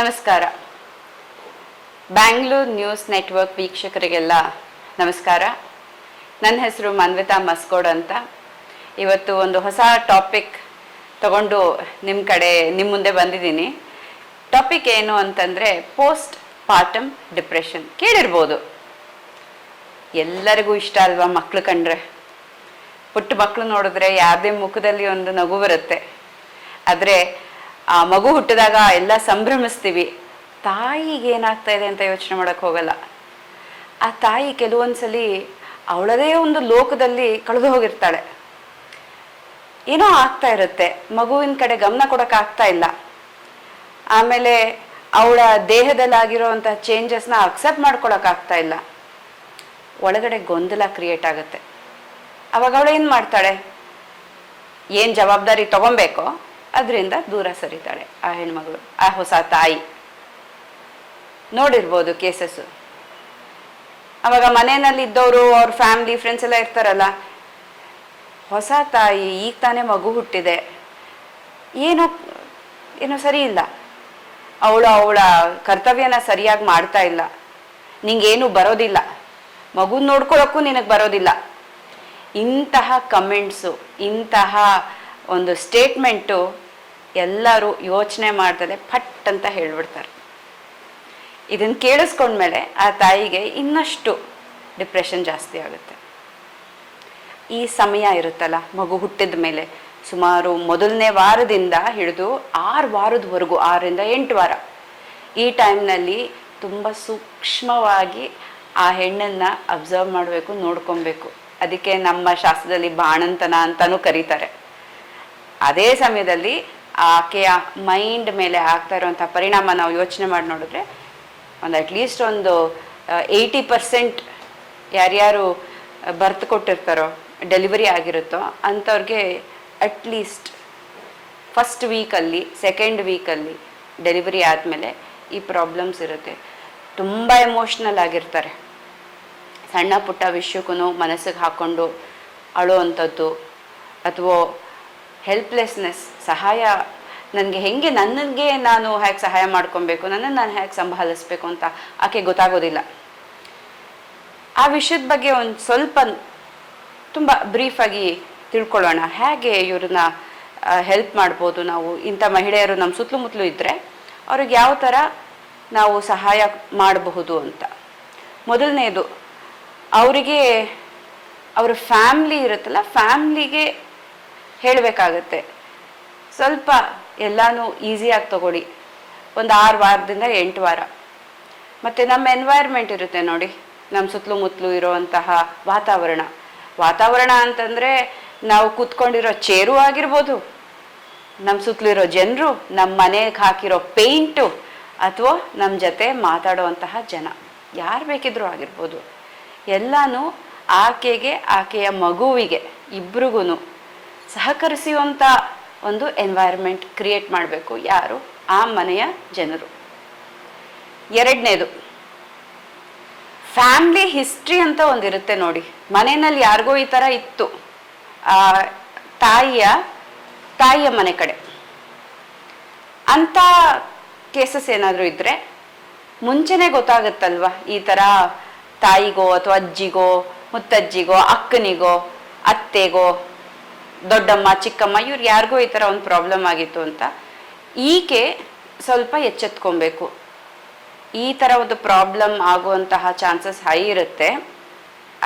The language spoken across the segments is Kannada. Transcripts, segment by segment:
ನಮಸ್ಕಾರ. ಬ್ಯಾಂಗ್ಳೂರ್ ನ್ಯೂಸ್ ನೆಟ್ವರ್ಕ್ ವೀಕ್ಷಕರಿಗೆಲ್ಲ ನಮಸ್ಕಾರ. ನನ್ನ ಹೆಸರು ಮನ್ವಿತಾ ಮಸ್ಕೋಡ್ ಅಂತ. ಇವತ್ತು ಒಂದು ಹೊಸ ಟಾಪಿಕ್ ತಗೊಂಡು ನಿಮ್ಮ ಕಡೆ ನಿಮ್ಮ ಮುಂದೆ ಬಂದಿದ್ದೀನಿ. ಟಾಪಿಕ್ ಏನು ಅಂತಂದರೆ ಪೋಸ್ಟ್ ಪಾರ್ಟಮ್ ಡಿಪ್ರೆಷನ್. ಕೇಳಿರ್ಬೋದು. ಎಲ್ಲರಿಗೂ ಇಷ್ಟ ಅಲ್ವಾ ಮಕ್ಕಳು ಕಂಡ್ರೆ? ಪುಟ್ಟ ಮಕ್ಕಳು ನೋಡಿದ್ರೆ ಯಾರದೇ ಮುಖದಲ್ಲಿ ಒಂದು ನಗು ಬರುತ್ತೆ. ಆದರೆ ಆ ಮಗು ಹುಟ್ಟಿದಾಗ ಎಲ್ಲ ಸಂಭ್ರಮಿಸ್ತೀವಿ. ತಾಯಿಗೆ ಏನಾಗ್ತಾ ಇದೆ ಅಂತ ಯೋಚನೆ ಮಾಡೋಕ್ಕೆ ಹೋಗಲ್ಲ. ಆ ತಾಯಿ ಕೆಲವೊಂದ್ಸಲಿ ಅವಳದೇ ಒಂದು ಲೋಕದಲ್ಲಿ ಕಳೆದು ಹೋಗಿರ್ತಾಳೆ. ಏನೋ ಆಗ್ತಾ ಇರುತ್ತೆ. ಮಗುವಿನ ಕಡೆ ಗಮನ ಕೊಡೋಕ್ಕಾಗ್ತಾ ಇಲ್ಲ. ಆಮೇಲೆ ಅವಳ ದೇಹದಲ್ಲಾಗಿರೋವಂಥ ಚೇಂಜಸ್ನ ಅಕ್ಸೆಪ್ಟ್ ಮಾಡ್ಕೊಳಕ್ ಆಗ್ತಾ ಇಲ್ಲ. ಒಳಗಡೆ ಗೊಂದಲ ಕ್ರಿಯೇಟ್ ಆಗುತ್ತೆ. ಅವಾಗ ಅವಳು ಏನು ಮಾಡ್ತಾಳೆ? ಏನು ಜವಾಬ್ದಾರಿ ತಗೊಬೇಕೋ? ಅದರಿಂದ ದೂರ ಸರಿತಾಳೆ. ಆ ಹೆಣ್ಮಗಳು, ಆ ಹೊಸ ತಾಯಿ. ನೋಡಿರ್ಬೋದು ಕೇಸಸ್ಸು ಅವಾಗ ಮನೆಯಲ್ಲಿ ಇದ್ದವರು ಅವ್ರ ಫ್ಯಾಮಿಲಿ ಫ್ರೆಂಡ್ಸ್ ಎಲ್ಲ ಇರ್ತಾರಲ್ಲ. ಹೊಸ ತಾಯಿ, ಈಗ ತಾನೇ ಮಗು ಹುಟ್ಟಿದೆ. ಏನೋ ಏನೋ ಸರಿ ಇಲ್ಲ. ಅವಳು ಅವಳ ಕರ್ತವ್ಯನ ಸರಿಯಾಗಿ ಮಾಡ್ತಾ ಇಲ್ಲ. ನಿಂಗೇನು ಬರೋದಿಲ್ಲ. ಮಗು ನೋಡ್ಕೊಳ್ಳೋಕ್ಕೂ ನಿನಗೆ ಬರೋದಿಲ್ಲ. ಇಂತಹ ಕಮೆಂಟ್ಸು ಇಂತಹ ಒಂದು ಸ್ಟೇಟ್ಮೆಂಟು ಎಲ್ಲರೂ ಯೋಚನೆ ಮಾಡ್ದಲೆ ಪಟ್ ಅಂತ ಹೇಳ್ಬಿಡ್ತಾರೆ. ಇದನ್ನು ಕೇಳಿಸ್ಕೊಂಡ್ಮೇಲೆ ಆ ತಾಯಿಗೆ ಇನ್ನಷ್ಟು ಡಿಪ್ರೆಷನ್ ಜಾಸ್ತಿ ಆಗುತ್ತೆ. ಈ ಸಮಯ ಇರುತ್ತಲ್ಲ, ಮಗು ಹುಟ್ಟಿದ ಮೇಲೆ ಸುಮಾರು ಮೊದಲನೇ ವಾರದಿಂದ ಹಿಡಿದು ಆರು ವಾರದವರೆಗೂ, ಆರರಿಂದ ಎಂಟು ವಾರ ಈ ಟೈಮ್ನಲ್ಲಿ ತುಂಬ ಸೂಕ್ಷ್ಮವಾಗಿ ಆ ಹೆಣ್ಣನ್ನು ಅಬ್ಸರ್ವ್ ಮಾಡಬೇಕು, ನೋಡ್ಕೊಬೇಕು. ಅದಕ್ಕೆ ನಮ್ಮ ಶಾಸ್ತ್ರದಲ್ಲಿ ಬಾಣಂತನ ಅಂತಲೂ ಕರೀತಾರೆ. ಅದೇ ಸಮಯದಲ್ಲಿ ಆಕೆಯ ಮೈಂಡ್ ಮೇಲೆ ಆಗ್ತಾ ಇರುವಂಥ ಪರಿಣಾಮ ನಾವು ಯೋಚನೆ ಮಾಡಿ ನೋಡಿದ್ರೆ ಒಂದು ಅಟ್ಲೀಸ್ಟ್ ಒಂದು ಏಯ್ಟಿ ಪರ್ಸೆಂಟ್ ಯಾರ್ಯಾರು ಬರ್ತ್ ಕೊಟ್ಟಿರ್ತಾರೋ ಡೆಲಿವರಿ ಆಗಿರುತ್ತೋ ಅಂಥವ್ರಿಗೆ ಅಟ್ಲೀಸ್ಟ್ ಫಸ್ಟ್ ವೀಕಲ್ಲಿ ಸೆಕೆಂಡ್ ವೀಕಲ್ಲಿ ಡೆಲಿವರಿ ಆದಮೇಲೆ ಈ ಪ್ರಾಬ್ಲಮ್ಸ್ ಇರುತ್ತೆ. ತುಂಬ ಎಮೋಷ್ನಲ್ ಆಗಿರ್ತಾರೆ. ಸಣ್ಣ ಪುಟ್ಟ ವಿಷಯಕ್ಕೂ ಮನಸ್ಸಿಗೆ ಹಾಕ್ಕೊಂಡು ಅಳುವಂಥದ್ದು, ಅಥವಾ ಹೆಲ್ಪ್ಲೆಸ್ನೆಸ್ ಸಹಾಯ, ನನಗೆ ಹೆಂಗೆ ನನಗೆ ನಾನು ಹೇಗೆ ಸಹಾಯ ಮಾಡ್ಕೊಬೇಕು, ನನ್ನನ್ನು ನಾನು ಹೇಗೆ ಸಂಭಾಲಿಸ್ಬೇಕು ಅಂತ ಆಕೆ ಗೊತ್ತಾಗೋದಿಲ್ಲ. ಆ ವಿಷಯದ ಬಗ್ಗೆ ಒಂದು ಸ್ವಲ್ಪ ತುಂಬ ಬ್ರೀಫಾಗಿ ತಿಳ್ಕೊಳ್ಳೋಣ. ಹೇಗೆ ಇವ್ರನ್ನ ಹೆಲ್ಪ್ ಮಾಡ್ಬೋದು ನಾವು? ಇಂಥ ಮಹಿಳೆಯರು ನಮ್ಮ ಸುತ್ತಲೂ ಇದ್ದರೆ ಅವ್ರಿಗೆ ಯಾವ ಥರ ನಾವು ಸಹಾಯ ಮಾಡಬಹುದು ಅಂತ. ಮೊದಲನೇದು, ಅವರಿಗೆ, ಅವರ ಫ್ಯಾಮ್ಲಿ ಇರುತ್ತಲ್ಲ ಫ್ಯಾಮ್ಲಿಗೆ ಹೇಳಬೇಕಾಗತ್ತೆ. ಸ್ವಲ್ಪ ಎಲ್ಲಾನು ಈಸಿಯಾಗಿ ತಗೊಳ್ಳಿ. ಒಂದು ಆರು ವಾರದಿಂದ ಎಂಟು ವಾರ. ಮತ್ತು ನಮ್ಮ ಎನ್ವೈರ್ಮೆಂಟ್ ಇರುತ್ತೆ ನೋಡಿ. ನಮ್ಮ ಸುತ್ತಲೂ ಮುತ್ತಲು ಇರುವಂತಹ ವಾತಾವರಣ. ವಾತಾವರಣ ಅಂತಂದರೆ ನಾವು ಕೂತ್ಕೊಂಡಿರೋ ಚೇರು ಆಗಿರ್ಬೋದು ನಮ್ಮ ಸುತ್ತಲೂ ಇರೋ ಜನರು ನಮ್ಮ ಮನೆಗೆ ಹಾಕಿರೋ ಪೇಂಟು, ಅಥವಾ ನಮ್ಮ ಜೊತೆ ಮಾತಾಡುವಂತಹ ಜನ. ಯಾರು ಬೇಕಿದ್ರೂ ಆಗಿರ್ಬೋದು. ಎಲ್ಲನೂ ಆಕೆಗೆ, ಆಕೆಯ ಮಗುವಿಗೆ ಇಬ್ರಿಗೂ ಸಹಕರಿಸುವಂಥ ಒಂದು ಎನ್ವೈರ್ಮೆಂಟ್ ಕ್ರಿಯೇಟ್ ಮಾಡಬೇಕು ಯಾರು? ಆ ಮನೆಯ ಜನರು. ಎರಡನೇದು ಫ್ಯಾಮಿಲಿ ಹಿಸ್ಟ್ರಿ ಅಂತ ಒಂದಿರುತ್ತೆ ನೋಡಿ. ಮನೆಯಲ್ಲಿ ಯಾರಿಗೋ ಈ ಥರ ಇತ್ತು. ತಾಯಿಯ ತಾಯಿಯ ಮನೆ ಕಡೆ. ಅಂಥ ಕೇಸಸ್ ಏನಾದರೂ ಇದ್ದರೆ ಮುಂಚೆನೇ ಗೊತ್ತಾಗುತ್ತಲ್ವಾ? ಈ ಥರ ತಾಯಿಗೋ ಅಥವಾ ಅಜ್ಜಿಗೋ, ಮುತ್ತಜ್ಜಿಗೋ, ಅಕ್ಕನಿಗೋ, ಅತ್ತೆಗೋ ದೊಡ್ಡಮ್ಮ, ಚಿಕ್ಕಮ್ಮ, ಇವ್ರು ಯಾರಿಗೋ ಈ ಥರ ಒಂದು ಪ್ರಾಬ್ಲಮ್ ಆಗಿತ್ತು ಅಂತ ಈಕೆ ಸ್ವಲ್ಪ ಎಚ್ಚೆತ್ಕೊಬೇಕು. ಈ ಥರ ಒಂದು ಪ್ರಾಬ್ಲಮ್ ಆಗುವಂತಹ ಚಾನ್ಸಸ್ ಹೈ ಇರುತ್ತೆ.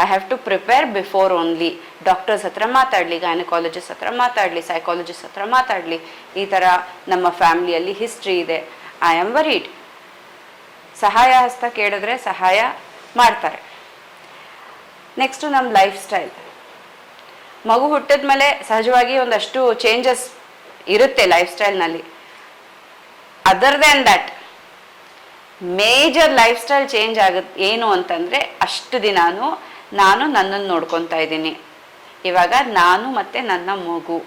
I have to prepare before only doctors ಹತ್ರ ಮಾತಾಡಲಿ ಗೈನಕಾಲಜಿಸ್ಟ್ ಹತ್ರ ಮಾತಾಡಲಿ ಸೈಕಾಲಜಿಸ್ಟ್ ಹತ್ರ ಮಾತಾಡಲಿ. ಈ ಥರ ನಮ್ಮ ಫ್ಯಾಮಿಲಿಯಲ್ಲಿ ಹಿಸ್ಟ್ರಿ ಇದೆ. ಐ ಆಮ್ ವರೀಡ್ ಸಹಾಯ ಹಸ್ತ ಕೇಳಿದ್ರೆ ಸಹಾಯ ಮಾಡ್ತಾರೆ. ನೆಕ್ಸ್ಟು ನಮ್ಮ ಲೈಫ್ ಸ್ಟೈಲ್ ಮಗು ಹುಟ್ಟಿದ ಮೇಲೆ ಸಹಜವಾಗಿ ಒಂದಷ್ಟು ಚೇಂಜಸ್ ಇರುತ್ತೆ life ಸ್ಟೈಲ್ನಲ್ಲಿ other than that major lifestyle change ಆಗುತ್ತೆ ಏನು ಅಂತಂದರೆ ಅಷ್ಟು ದಿನಾನು ನಾನು ನನ್ನನ್ನು ನೋಡ್ಕೊತಾ ಇದ್ದೀನಿ. ಇವಾಗ ನಾನು ಮತ್ತು ನನ್ನ ಮಗು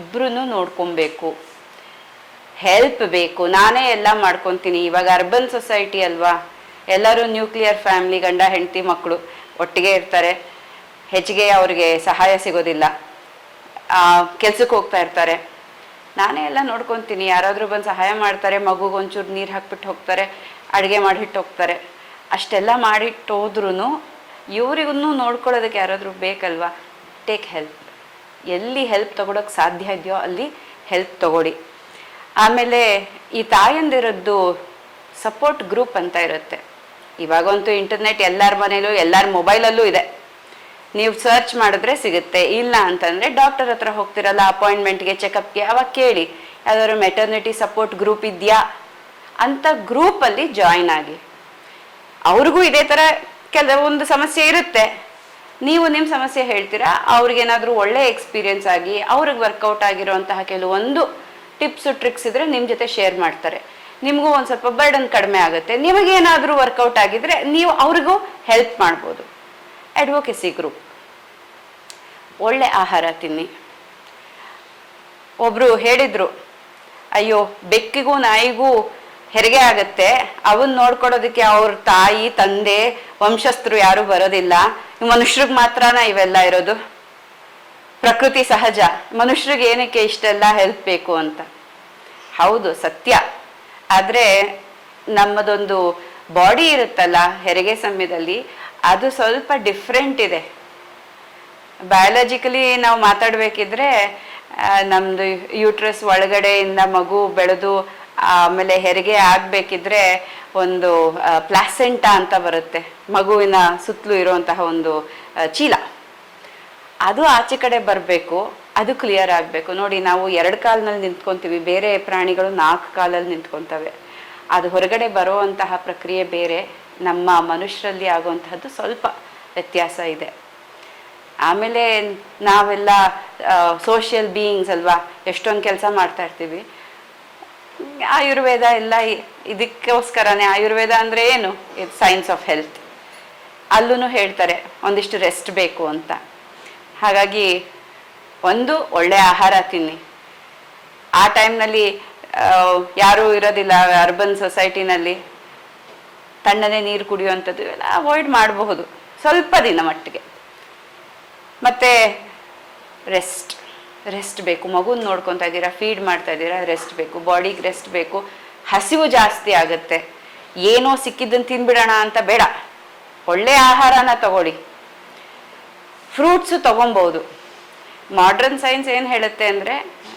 ಇಬ್ಬರೂ ನೋಡ್ಕೊಬೇಕು. ಹೆಲ್ಪ್ ಬೇಕು. ನಾನೇ ಎಲ್ಲ ಮಾಡ್ಕೊತೀನಿ. ಇವಾಗ ಅರ್ಬನ್ ಸೊಸೈಟಿ ಅಲ್ವಾ? ಎಲ್ಲರೂ ನ್ಯೂಕ್ಲಿಯರ್ ಫ್ಯಾಮಿಲಿ ಗಂಡ, ಹೆಂಡತಿ ಮಕ್ಕಳು ಒಟ್ಟಿಗೆ ಇರ್ತಾರೆ. ಹೆಚ್ಚಿಗೆ ಅವರಿಗೆ ಸಹಾಯ ಸಿಗೋದಿಲ್ಲ. ಕೆಲ್ಸಕ್ಕೆ ಹೋಗ್ತಾ ಇರ್ತಾರೆ. ನಾನೇ ಎಲ್ಲ ನೋಡ್ಕೊತೀನಿ. ಯಾರಾದರೂ ಬಂದು ಸಹಾಯ ಮಾಡ್ತಾರೆ, ಮಗುಗೆ ಒಂಚೂರು ನೀರು ಹಾಕ್ಬಿಟ್ಟು ಹೋಗ್ತಾರೆ, ಅಡುಗೆ ಮಾಡಿಟ್ಟು ಹೋಗ್ತಾರೆ. ಅಷ್ಟೆಲ್ಲ ಮಾಡಿಟ್ಟು ಹೋದ್ರೂ ಇವ್ರಿಗೂ ನೋಡ್ಕೊಳ್ಳೋದಕ್ಕೆ ಯಾರಾದರೂ ಬೇಕಲ್ವಾ? ಟೇಕ್ ಹೆಲ್ಪ್ ಎಲ್ಲಿ ಹೆಲ್ಪ್ ತಗೊಳಕ್ಕೆ ಸಾಧ್ಯ ಇದೆಯೋ ಅಲ್ಲಿ ಹೆಲ್ಪ್ ತಗೊಳ್ಳಿ. ಆಮೇಲೆ ಈ ತಾಯಂದಿರದ್ದು ಸಪೋರ್ಟ್ ಗ್ರೂಪ್ ಅಂತ ಇರುತ್ತೆ. ಇವಾಗಂತೂ ಇಂಟರ್ನೆಟ್ ಎಲ್ಲರ ಮನೇಲೂ ಎಲ್ಲರ ಮೊಬೈಲಲ್ಲೂ ಇದೆ. ನೀವು ಸರ್ಚ್ ಮಾಡಿದ್ರೆ ಸಿಗುತ್ತೆ. ಇಲ್ಲ ಅಂತಂದರೆ ಡಾಕ್ಟರ್ ಹತ್ರ ಹೋಗ್ತಿರಲ್ಲ ಅಪಾಯಿಂಟ್ಮೆಂಟ್ಗೆ ಚೆಕಪ್ಗೆ ಅವಾಗ ಕೇಳಿ. ಯಾವ್ದಾದ್ರು ಮೆಟರ್ನಿಟಿ ಸಪೋರ್ಟ್ ಗ್ರೂಪ್ ಇದೆಯಾ? ಅಂತ ಗ್ರೂಪಲ್ಲಿ ಜಾಯಿನ್ ಆಗಿ. ಅವ್ರಿಗೂ ಇದೇ ಥರ ಕೆಲವೊಂದು ಸಮಸ್ಯೆ ಇರುತ್ತೆ. ನೀವು ನಿಮ್ಮ ಸಮಸ್ಯೆ ಹೇಳ್ತೀರಾ? ಅವ್ರಿಗೇನಾದರೂ ಒಳ್ಳೆ ಎಕ್ಸ್ಪೀರಿಯನ್ಸ್ ಆಗಿ, ಅವ್ರಿಗೆ ವರ್ಕೌಟ್ ಆಗಿರುವಂತಹ ಕೆಲವೊಂದು ಟಿಪ್ಸು ಟ್ರಿಕ್ಸ್ ಇದ್ರೆ ನಿಮ್ಮ ಜೊತೆ ಶೇರ್ ಮಾಡ್ತಾರೆ. ನಿಮಗೂ ಒಂದು ಸ್ವಲ್ಪ ಬರ್ಡನ್ ಕಡಿಮೆ ಆಗುತ್ತೆ. ನಿಮಗೇನಾದರೂ ವರ್ಕೌಟ್ ಆಗಿದ್ರೆ ನೀವು ಅವ್ರಿಗೂ ಹೆಲ್ಪ್ ಮಾಡ್ಬೋದು. ಅಡ್ವೊಕೆಸಿ ಗ್ರೂಪ್ ಒಳ್ಳೆ ಆಹಾರ ತಿನ್ನಿ. ಒಬ್ರು ಹೇಳಿದ್ರು, ಅಯ್ಯೋ, ಬೆಕ್ಕಿಗೂ ನಾಯಿಗೂ ಹೆರಿಗೆ ಆಗತ್ತೆ. ಅವನ್ ನೋಡ್ಕೊಡೋದಕ್ಕೆ ಅವ್ರ ತಾಯಿ, ತಂದೆ, ವಂಶಸ್ಥರು ಯಾರು ಬರೋದಿಲ್ಲ. ಮನುಷ್ಯರಿಗೆ ಮಾತ್ರನ ಇವೆಲ್ಲ ಇರೋದು. ಪ್ರಕೃತಿ ಸಹಜ. ಮನುಷ್ಯರಿಗೆ ಏನಕ್ಕೆ ಇಷ್ಟೆಲ್ಲ ಹೆಲ್ಪ್ ಬೇಕು ಅಂತ? ಹೌದು, ಸತ್ಯ. ಆದರೆ ನಮ್ಮದೊಂದು ಬಾಡಿ ಇರುತ್ತಲ್ಲ, ಹೆರಿಗೆ ಸಮಯದಲ್ಲಿ ಅದು ಸ್ವಲ್ಪ ಡಿಫ್ರೆಂಟ್ ಇದೆ. ಬಯಾಲಜಿಕಲಿ ನಾವು ಮಾತಾಡಬೇಕಿದ್ರೆ ನಮ್ಮದು ಯೂಟ್ರಸ್ ಒಳಗಡೆಯಿಂದ ಮಗು ಬೆಳೆದು, ಆಮೇಲೆ ಹೆರಿಗೆ ಆಗಬೇಕಿದ್ರೆ ಒಂದು ಪ್ಲಾಸೆಂಟಾ ಅಂತ ಬರುತ್ತೆ. ಮಗುವಿನ ಸುತ್ತಲೂ ಇರುವಂತಹ ಒಂದು ಚೀಲ. ಅದು ಆಚೆ ಕಡೆ ಬರಬೇಕು, ಅದು ಕ್ಲಿಯರ್ ಆಗಬೇಕು. ನೋಡಿ, ನಾವು ಎರಡು ಕಾಲಿನಲ್ಲಿ ನಿಂತ್ಕೊಂತೀವಿ. ಬೇರೆ ಪ್ರಾಣಿಗಳು ನಾಲ್ಕು ಕಾಲಲ್ಲಿ ನಿಂತ್ಕೊತವೆ. ಅದು ಹೊರಗಡೆ ಬರುವಂತಹ ಪ್ರಕ್ರಿಯೆ ಬೇರೆ. ನಮ್ಮ ಮನುಷ್ಯರಲ್ಲಿ ಆಗುವಂಥದ್ದು ಸ್ವಲ್ಪ ವ್ಯತ್ಯಾಸ ಇದೆ. ಆಮೇಲೆ ನಾವೆಲ್ಲ ಸೋಷಿಯಲ್ ಬೀಯಿಂಗ್ಸ್ ಅಲ್ವಾ, ಎಷ್ಟೊಂದು ಕೆಲಸ ಮಾಡ್ತಾ ಇರ್ತೀವಿ. ಆಯುರ್ವೇದ ಎಲ್ಲ ಇದಕ್ಕೋಸ್ಕರನೇ, ಆಯುರ್ವೇದ ಅಂದರೆ ಏನು? ಇದು ಸೈನ್ಸ್ ಆಫ್ ಹೆಲ್ತ್ ಅಲ್ಲೂ ಹೇಳ್ತಾರೆ, ಒಂದಿಷ್ಟು ರೆಸ್ಟ್ ಬೇಕು ಅಂತ. ಹಾಗಾಗಿ ಒಂದು, ಒಳ್ಳೆ ಆಹಾರ ತಿನ್ನಿ. ಆ ಟೈಮ್ನಲ್ಲಿ ಯಾರೂ ಇರೋದಿಲ್ಲ ಅರ್ಬನ್ ಸೊಸೈಟಿನಲ್ಲಿ ತಣ್ಣನೆ ನೀರು ಕುಡಿಯುವಂಥದ್ದು ಇವೆಲ್ಲ ಅವಾಯ್ಡ್ ಮಾಡಬಹುದು. ಸ್ವಲ್ಪ ದಿನ ಮಟ್ಟಿಗೆ. ಮತ್ತು ರೆಸ್ಟ್ ರೆಸ್ಟ್ ಬೇಕು. ಮಗುನ ನೋಡ್ಕೊತಾ ಇದ್ದೀರಾ ಫೀಡ್ ಮಾಡ್ತಾ ಇದ್ದೀರಾ ರೆಸ್ಟ್ ಬೇಕು. ಬಾಡಿಗೆ ರೆಸ್ಟ್ ಬೇಕು. ಹಸಿವು ಜಾಸ್ತಿ ಆಗುತ್ತೆ. ಏನೋ ಸಿಕ್ಕಿದ್ದನ್ನು ತಿನ್ಬಿಡೋಣ ಅಂತ ಬೇಡ. ಒಳ್ಳೆ ಆಹಾರನ ತಗೊಳ್ಳಿ. ಫ್ರೂಟ್ಸು ತಗೊಬೋದು. ಮಾಡ್ರನ್ ಸೈನ್ಸ್ ಏನು ಹೇಳುತ್ತೆ ಅಂದರೆ,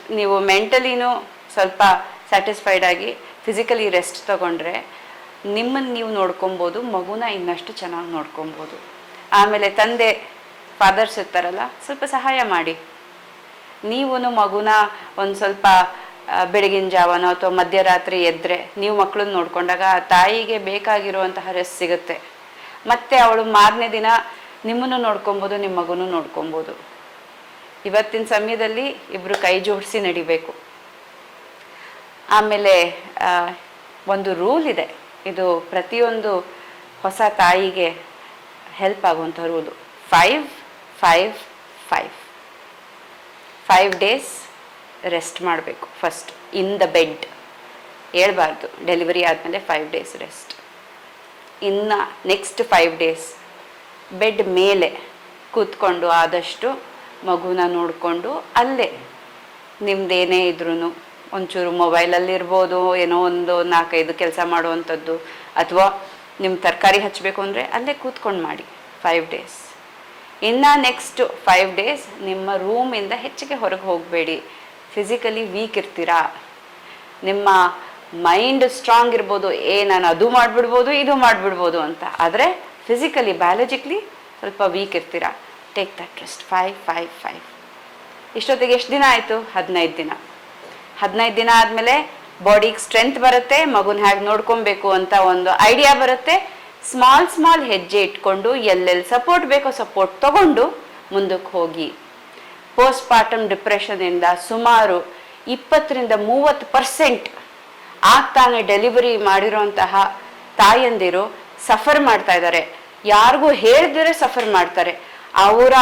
ನೀವು ಮೆಂಟಲಿನೂ ಸ್ವಲ್ಪ ಸ್ಯಾಟಿಸ್ಫೈಡ್ ಆಗಿ ಫಿಸಿಕಲಿ ರೆಸ್ಟ್ ತಗೊಂಡ್ರೆ ನಿಮ್ಮನ್ನು ನೀವು ನೋಡ್ಕೊಬೋದು, ಮಗುನ ಇನ್ನಷ್ಟು ಚೆನ್ನಾಗಿ ನೋಡ್ಕೊಬೋದು. ಆಮೇಲೆ ತಂದೆ ಫಾದರ್ಸ್ ಇರ್ತಾರಲ್ಲ ಸ್ವಲ್ಪ ಸಹಾಯ ಮಾಡಿ. ನೀವು ಮಗುನ ಒಂದು ಸ್ವಲ್ಪ ಬೆಳಗಿನ ಜಾವನೋ ಅಥವಾ ಮಧ್ಯರಾತ್ರಿ ಎದ್ದರೆ ನೀವು ಮಕ್ಕಳನ್ನ ನೋಡ್ಕೊಂಡಾಗ ಆ ತಾಯಿಗೆ ಬೇಕಾಗಿರುವಂತಹ ರೆಸ್ಟ್ ಸಿಗುತ್ತೆ. ಮತ್ತೆ ಅವಳು ಮಾರನೇ ದಿನ ನಿಮ್ಮನ್ನು ನೋಡ್ಕೊಬೋದು ನಿಮ್ಮ ಮಗುನೂ ನೋಡ್ಕೊಬೋದು. ಇವತ್ತಿನ ಸಮಯದಲ್ಲಿ ಇಬ್ಬರು ಕೈ ಜೋಡಿಸಿ ನಡಿಬೇಕು. ಆಮೇಲೆ ಒಂದು ರೂಲ್ ಇದೆ. ಇದು ಪ್ರತಿಯೊಂದು ಹೊಸ ತಾಯಿಗೆ ಹೆಲ್ಪ್ ಆಗುವಂಥ rule five five five five days rest ಮಾಡಬೇಕು ಫಸ್ಟ್ ಇನ್ ದ ಬೆಡ್ ಹೇಳ್ಬಾರ್ದು. ಡೆಲಿವರಿ ಆದಮೇಲೆ ಫೈವ್ ಡೇಸ್ ರೆಸ್ಟ್ ಇನ್ನು ನೆಕ್ಸ್ಟ್ ಫೈವ್ ಡೇಸ್ ಬೆಡ್ ಮೇಲೆ ಕೂತ್ಕೊಂಡು ಆದಷ್ಟು ಮಗುನ ನೋಡಿಕೊಂಡು ಅಲ್ಲೇ ನಿಮ್ದೇನೇ ಇದ್ರೂ ಒಂಚೂರು ಮೊಬೈಲಲ್ಲಿರ್ಬೋದು ಏನೋ ಒಂದು ನಾಲ್ಕೈದು ಕೆಲಸ ಮಾಡುವಂಥದ್ದು. ಅಥವಾ ನಿಮ್ಮ ತರಕಾರಿ ಹಚ್ಚಬೇಕು ಅಂದರೆ ಅಲ್ಲೇ ಕೂತ್ಕೊಂಡು ಮಾಡಿ ಫೈವ್ ಡೇಸ್ ಇನ್ನು ನೆಕ್ಸ್ಟ್ ಫೈವ್ ಡೇಸ್ ನಿಮ್ಮ ರೂಮಿಂದ ಹೆಚ್ಚಿಗೆ ಹೊರಗೆ ಹೋಗಬೇಡಿ. ಫಿಸಿಕಲಿ ವೀಕ್ ಇರ್ತೀರಾ. ನಿಮ್ಮ ಮೈಂಡ್ ಸ್ಟ್ರಾಂಗ್ ಇರ್ಬೋದು, ಏ ನಾನು ಅದು ಮಾಡಿಬಿಡ್ಬೋದು, ಇದು ಮಾಡಿಬಿಡ್ಬೋದು ಅಂತ. ಆದರೆ ಫಿಸಿಕಲಿ ಬಯಾಲಜಿಕ್ಲಿ ಸ್ವಲ್ಪ ವೀಕ್ ಇರ್ತೀರಾ. Take that rest five five five ಇಷ್ಟೊತ್ತಿಗೆ ಎಷ್ಟು ದಿನ ಆಯಿತು? ಹದಿನೈದು ದಿನ. ಹದಿನೈದು ದಿನ ಆದಮೇಲೆ ಬಾಡಿಗೆ ಸ್ಟ್ರೆಂತ್ ಬರುತ್ತೆ, ಮಗುನ ಹೇಗೆ ನೋಡ್ಕೊಬೇಕು ಅಂತ ಒಂದು ಐಡಿಯಾ ಬರುತ್ತೆ. ಸ್ಮಾಲ್ ಸ್ಮಾಲ್ ಹೆಜ್ಜೆ ಇಟ್ಕೊಂಡು ಎಲ್ಲೆಲ್ಲಿ ಸಪೋರ್ಟ್ ಬೇಕೋ ಸಪೋರ್ಟ್ ತಗೊಂಡು ಮುಂದಕ್ಕೆ ಹೋಗಿ. ಪೋಸ್ಟ್ ಪಾರ್ಟಮ್ ಡಿಪ್ರೆಷನಿಂದ ಸುಮಾರು ಇಪ್ಪತ್ತರಿಂದ ಮೂವತ್ತು ಪರ್ಸೆಂಟ್ ಆಗ್ತಾನೆ ಡೆಲಿವರಿ ಮಾಡಿರೋಂತಹ ತಾಯಂದಿರು ಸಫರ್ ಮಾಡ್ತಾ ಇದ್ದಾರೆ. ಯಾರಿಗೂ ಹೇಳಿದ್ರೆ ಸಫರ್ ಮಾಡ್ತಾರೆ. ಅವರ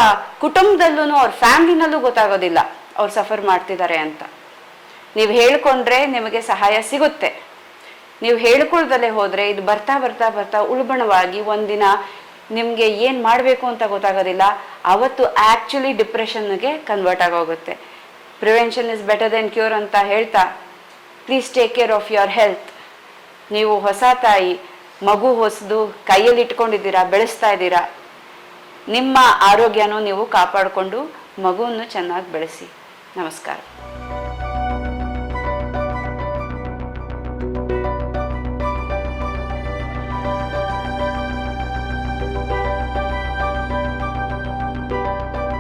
ಕುಟುಂಬದಲ್ಲೂ ಅವ್ರ ಫ್ಯಾಮಿಲಿನಲ್ಲೂ ಗೊತ್ತಾಗೋದಿಲ್ಲ. ಅವ್ರು ಸಫರ್ ಮಾಡ್ತಿದ್ದಾರೆ ಅಂತ. ನೀವು ಹೇಳ್ಕೊಂಡ್ರೆ ನಿಮಗೆ ಸಹಾಯ ಸಿಗುತ್ತೆ. ನೀವು ಹೇಳ್ಕೊಳ್ದಲ್ಲೇ ಹೋದರೆ ಇದು ಬರ್ತಾ ಬರ್ತಾ ಬರ್ತಾ ಉಳ್ಬಣವಾಗಿ ಒಂದಿನ ನಿಮಗೆ ಏನು ಮಾಡಬೇಕು ಅಂತ ಗೊತ್ತಾಗೋದಿಲ್ಲ. ಅವತ್ತು ಆ್ಯಕ್ಚುಲಿ ಡಿಪ್ರೆಷನ್ಗೆ ಕನ್ವರ್ಟ್ ಆಗೋಗುತ್ತೆ. Prevention is better than cure ಅಂತ ಹೇಳ್ತಾ please take care of your health ನೀವು ಹೊಸ ತಾಯಿ, ಮಗು ಹೊಸದು ಕೈಯಲ್ಲಿ ಇಟ್ಕೊಂಡಿದ್ದೀರಾ, ಬೆಳೆಸ್ತಾ ಇದ್ದೀರಾ, ನಿಮ್ಮ ಆರೋಗ್ಯನೂ ನೀವು ಕಾಪಾಡಿಕೊಂಡು ಮಗುವನ್ನು ಚೆನ್ನಾಗಿ ಬೆಳೆಸಿ. ನಮಸ್ಕಾರ.